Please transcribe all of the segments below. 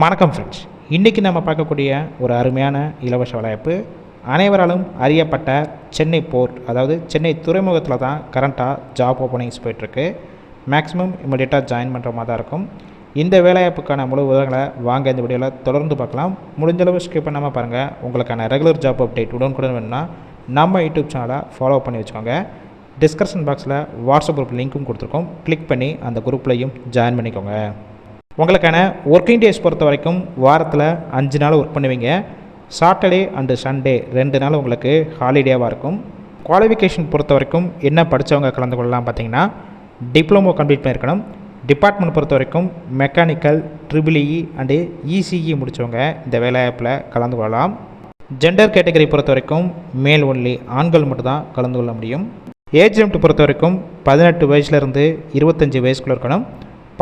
வணக்கம் ஃப்ரெண்ட்ஸ் இன்றைக்கி நம்ம பார்க்கக்கூடிய ஒரு அருமையான இலவச வாய்ப்பு அனைவராலும் அறியப்பட்ட சென்னை போர்ட் அதாவது சென்னை துறைமுகத்தில் தான் கரண்ட்டாக ஜாப் ஓப்பனிங்ஸ் போயிட்டுருக்கு. மேக்ஸிமம் இமீடியட்டாக ஜாயின் பண்ணுற மாதிரி தான் இருக்கும். இந்த வேலைவாய்ப்புக்கான முழு விவரங்களை வாங்க இந்த வீடியோவில் தொடர்ந்து பார்க்கலாம். முடிஞ்சளவு ஸ்கிப் பண்ணாமல் பாருங்கள் உங்களுக்கான ரெகுலர் ஜாப் அப்டேட் உடனுக்குடன் வேணும்னா நம்ம யூடியூப் சேனலை ஃபாலோ பண்ணி வச்சுக்கோங்க. டிஸ்கிரிப்ஷன் பாக்ஸில் வாட்ஸ்அப் குரூப் லிங்க்கும் கொடுத்துருக்கோம். கிளிக் பண்ணி அந்த குரூப்லையும் ஜாயின் பண்ணிக்கோங்க. உங்களுக்கான ஒர்க்கிங் டேஸ் பொறுத்த வரைக்கும் வாரத்தில் அஞ்சு நாள் ஒர்க் பண்ணுவீங்க. சாட்டர்டே அண்டு சண்டே ரெண்டு நாள் உங்களுக்கு ஹாலிடேவாக இருக்கும். குவாலிஃபிகேஷன் பொறுத்த வரைக்கும் என்ன படித்தவங்க கலந்து கொள்ளலாம் பார்த்தீங்கன்னா டிப்ளமோ கம்ப்ளீட் பண்ணியிருக்கணும். டிபார்ட்மெண்ட் பொறுத்த வரைக்கும் மெக்கானிக்கல் ட்ரிபிள்இ அண்டு இசிஇ முடித்தவங்க இந்த வேலைவாய்ப்பில் கலந்து கொள்ளலாம். ஜெண்டர் கேட்டகரி பொறுத்த வரைக்கும் மேல் ஒன்லி ஆண்கள் மட்டும்தான் கலந்து கொள்ள முடியும். ஏஜ் லிமிட் பொறுத்த வரைக்கும் பதினெட்டு வயசுலேருந்து இருபத்தஞ்சி வயசுக்குள்ளே இருக்கணும்.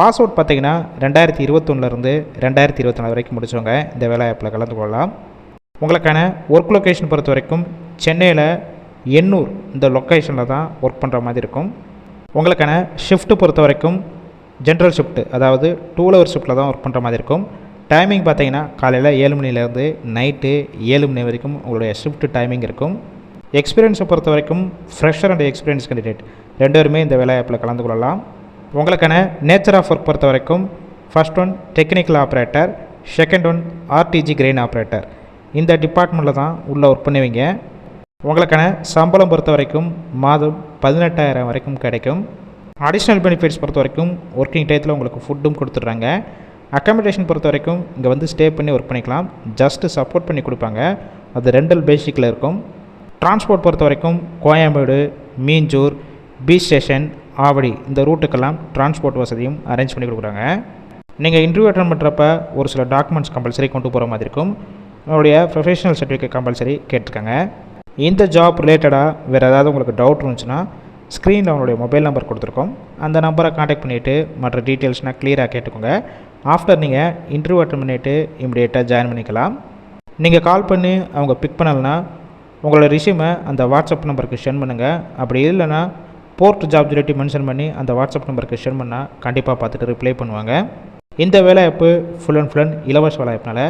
பாஸ் அவுட் பார்த்தீங்கன்னா ரெண்டாயிரத்தி இருபத்தொன்னுலேருந்து ரெண்டாயிரத்தி இருபத்தி நாலு வரைக்கும் முடித்தவங்க இந்த வேலைவாய்ப்பில் கலந்து கொள்ளலாம். உங்களுக்கான ஒர்க் லொக்கேஷன் பொறுத்த வரைக்கும் சென்னையில் எண்ணூர் இந்த லொக்கேஷனில் தான் ஒர்க் பண்ணுற மாதிரி இருக்கும். உங்களுக்கான ஷிஃப்ட்டு பொறுத்த வரைக்கும் ஜென்ரல் ஷிஃப்ட்டு அதாவது டூ ஹவர் ஷிஃப்ட்டில் தான் ஒர்க் பண்ணுற மாதிரி இருக்கும். டைமிங் பார்த்தீங்கன்னா காலையில் ஏழு மணிலேருந்து நைட்டு ஏழு மணி வரைக்கும் உங்களுடைய ஷிஃப்ட் டைமிங் இருக்கும். எக்ஸ்பீரியன்ஸை பொறுத்த வரைக்கும் ஃப்ரெஷர் அண்ட் எக்ஸ்பீரியன்ஸ் கேண்டிடேட் ரெண்டு பேருமே இந்த வேலைவாய்ப்பில் கலந்து கொள்ளலாம். உங்களுக்கான நேச்சர் ஆஃப் ஒர்க் பொறுத்த வரைக்கும் first one technical operator second one RTG crane operator இந்த டிபார்ட்மெண்ட்டில் தான் உள்ளே ஒர்க் பண்ணுவீங்க. உங்களுக்கான சம்பளம் பொறுத்த வரைக்கும் மாதம் பதினெட்டாயிரம் வரைக்கும் கிடைக்கும். அடிஷ்னல் பெனிஃபிட்ஸ் பொறுத்த வரைக்கும் ஒர்க்கிங் டயத்தில் உங்களுக்கு ஃபுட்டும் கொடுத்துட்றாங்க. அக்காமடேஷன் பொறுத்த வரைக்கும் இங்கே வந்து ஸ்டே பண்ணி ஒர்க் பண்ணிக்கலாம். ஜஸ்ட்டு சப்போர்ட் பண்ணி கொடுப்பாங்க. அது ரெண்டல் பேசிக்கில் இருக்கும். டிரான்ஸ்போர்ட் பொறுத்த வரைக்கும் கோயம்பேடு மீஞ்சூர் பீச் ஸ்டேஷன் ஆவடி இந்த ரூட்டுக்கெல்லாம் டிரான்ஸ்போர்ட் வசதியும் அரேஞ்ச் பண்ணி கொடுக்குறாங்க. நீங்கள் இன்டர்வியூ அட்டன் பண்ணுறப்ப ஒரு சில டாக்குமெண்ட்ஸ் கம்பல்சரி கொண்டு போகிற மாதிரி இருக்கும். உங்களுடைய ப்ரொஃபஷனல் சர்டிஃபிகேட் கம்பல்சரி கேட்டிருக்காங்க. இந்த ஜாப் ரிலேட்டடாக வேறு ஏதாவது உங்களுக்கு டவுட் இருந்துச்சுன்னா ஸ்க்ரீனில் அவங்களுடைய மொபைல் நம்பர் கொடுத்துருக்கோம். அந்த நம்பரை காண்டாக்ட் பண்ணிவிட்டு மற்ற டீட்டெயில்ஸ்னால் க்ளியராக கேட்டுக்கோங்க. ஆஃப்டர் நீங்கள் இன்டர்வியூ அட்டன் பண்ணிவிட்டு இமிடியேட்டாக ஜாயின் பண்ணிக்கலாம். நீங்கள் கால் பண்ணி அவங்க பிக் பண்ணலைன்னா உங்களோட ரிஷ்யூமை அந்த வாட்ஸ்அப் நம்பருக்கு சென்ட் பண்ணுங்கள் அப்படி இல்லைன்னா போர்ட் ஜாப் ரிலேட்டிவ் மென்ஷன் பண்ணி அந்த வாட்ஸ்அப் நம்பருக்கு ஷேர் பண்ணால் கண்டிப்பாக பார்த்துட்டு ரிப்ளை பண்ணுவாங்க. இந்த வேலைவாய்ப்பு ஃபுல் அண்ட் ஃபுல் அண்ட் இலவச வேலைவாய்ப்புனால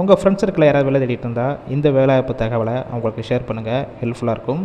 உங்கள் ஃப்ரெண்ட்ஸ் சர்க்கிளில் யாராவது வேலை தேடிட்டு இருந்தால் இந்த வேலைவாய்ப்பு தகவலை அவங்களுக்கு ஷேர் பண்ணுங்கள் ஹெல்ப்ஃபுல்லாக இருக்கும்.